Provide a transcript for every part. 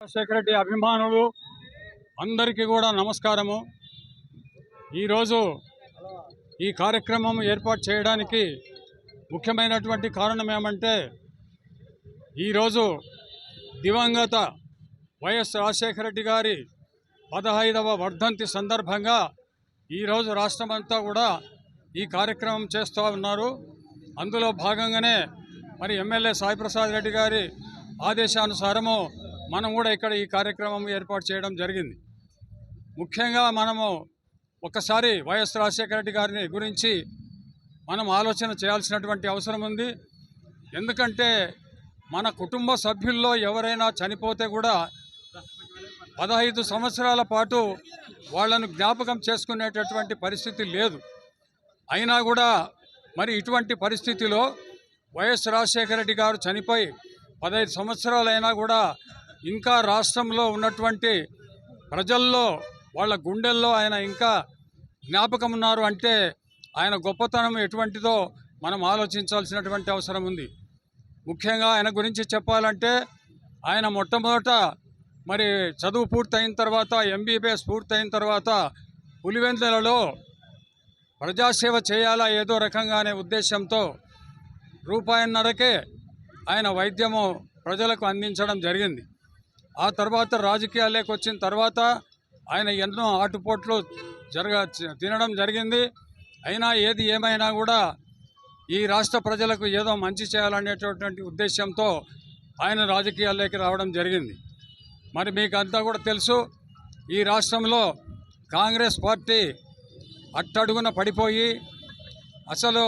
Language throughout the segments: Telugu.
రాజశేఖర రెడ్డి అభిమానులు అందరికీ కూడా నమస్కారము. ఈరోజు ఈ కార్యక్రమం ఏర్పాటు చేయడానికి ముఖ్యమైనటువంటి కారణం ఏమంటే ఈరోజు దివంగత వైఎస్ రాజశేఖర రెడ్డి గారి పదహైదవ వర్ధంతి సందర్భంగా ఈరోజు రాష్ట్రమంతా కూడా ఈ కార్యక్రమం చేస్తూ ఉన్నారు. అందులో భాగంగానే మరి ఎమ్మెల్యే సాయిప్రసాద్ రెడ్డి గారి ఆదేశానుసారము మనం కూడా ఇక్కడ ఈ కార్యక్రమం ఏర్పాటు చేయడం జరిగింది. ముఖ్యంగా మనము ఒకసారి వైఎస్ రాజశేఖర రెడ్డి గారిని గురించి మనం ఆలోచన చేయాల్సినటువంటి అవసరం ఉంది. ఎందుకంటే మన కుటుంబ సభ్యుల్లో ఎవరైనా చనిపోతే కూడా పదహైదు సంవత్సరాల పాటు వాళ్ళను జ్ఞాపకం చేసుకునేటటువంటి పరిస్థితి లేదు. అయినా కూడా మరి ఇటువంటి పరిస్థితిలో వైఎస్ రాజశేఖర రెడ్డి గారు చనిపోయి పదహైదు సంవత్సరాలైనా కూడా ఇంకా రాష్ట్రంలో ఉన్నటువంటి ప్రజల్లో వాళ్ళ గుండెల్లో ఆయన ఇంకా జ్ఞాపకం ఉన్నారు అంటే ఆయన గొప్పతనం ఎటువంటిదో మనం ఆలోచించాల్సినటువంటి అవసరం ఉంది. ముఖ్యంగా ఆయన గురించి చెప్పాలంటే ఆయన మొట్టమొదట మరి చదువు పూర్తయిన తర్వాత ఎంబీబీఎస్ పూర్తయిన తర్వాత పులివెందులలో ప్రజాసేవ చేయాలా ఏదో రకంగా అనే ఉద్దేశంతో రూపాయిన్నరకే ఆయన వైద్యము ప్రజలకు అందించడం జరిగింది. ఆ తర్వాత రాజకీయాలకు వచ్చిన తర్వాత ఆయన ఎన్నో ఆటుపోట్లు జరగ తినడం జరిగింది. అయినా ఏది ఏమైనా కూడా ఈ రాష్ట్ర ప్రజలకు ఏదో మంచి చేయాలనేటటువంటి ఉద్దేశంతో ఆయన రాజకీయాల్లోకి రావడం జరిగింది. మరి మీకు అంతా కూడా తెలుసు ఈ రాష్ట్రంలో కాంగ్రెస్ పార్టీ అట్టడుగున పడిపోయి అసలు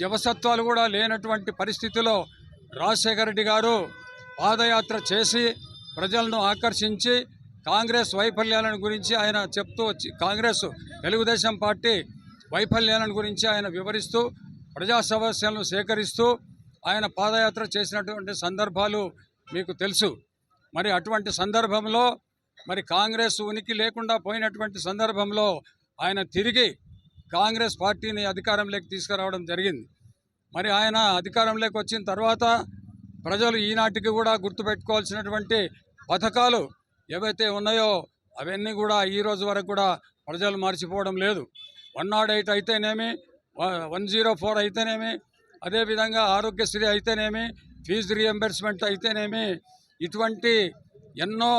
జవసత్వాలు కూడా లేనటువంటి పరిస్థితిలో రాజశేఖర రెడ్డి గారు పాదయాత్ర చేసి ప్రజలను ఆకర్షించి కాంగ్రెస్ వైఫల్యాలను గురించి ఆయన చెప్తూ వచ్చి కాంగ్రెస్ తెలుగుదేశం పార్టీ వైఫల్యాలను గురించి ఆయన వివరిస్తూ ప్రజా సమస్యలను సేకరిస్తూ ఆయన పాదయాత్ర చేసినటువంటి సందర్భాలు మీకు తెలుసు. మరి అటువంటి సందర్భంలో మరి కాంగ్రెస్ ఉనికి లేకుండా పోయినటువంటి సందర్భంలో ఆయన తిరిగి కాంగ్రెస్ పార్టీని అధికారంలోకి తీసుకురావడం జరిగింది. మరి ఆయన అధికారంలోకి వచ్చిన తర్వాత ప్రజలు ఈనాటికి కూడా గుర్తుపెట్టుకోవాల్సినటువంటి పథకాలు ఏవైతే ఉన్నాయో అవన్నీ కూడా ఈ రోజు వరకు కూడా ప్రజలు మర్చిపోవడం లేదు. వన్ నాట్ ఎయిట్ అయితేనేమి వన్ జీరో ఫోర్ అయితేనేమి అదేవిధంగా ఆరోగ్యశ్రీ అయితేనేమి ఫీజు రియంబర్స్మెంట్ అయితేనేమి ఇటువంటి ఎన్నో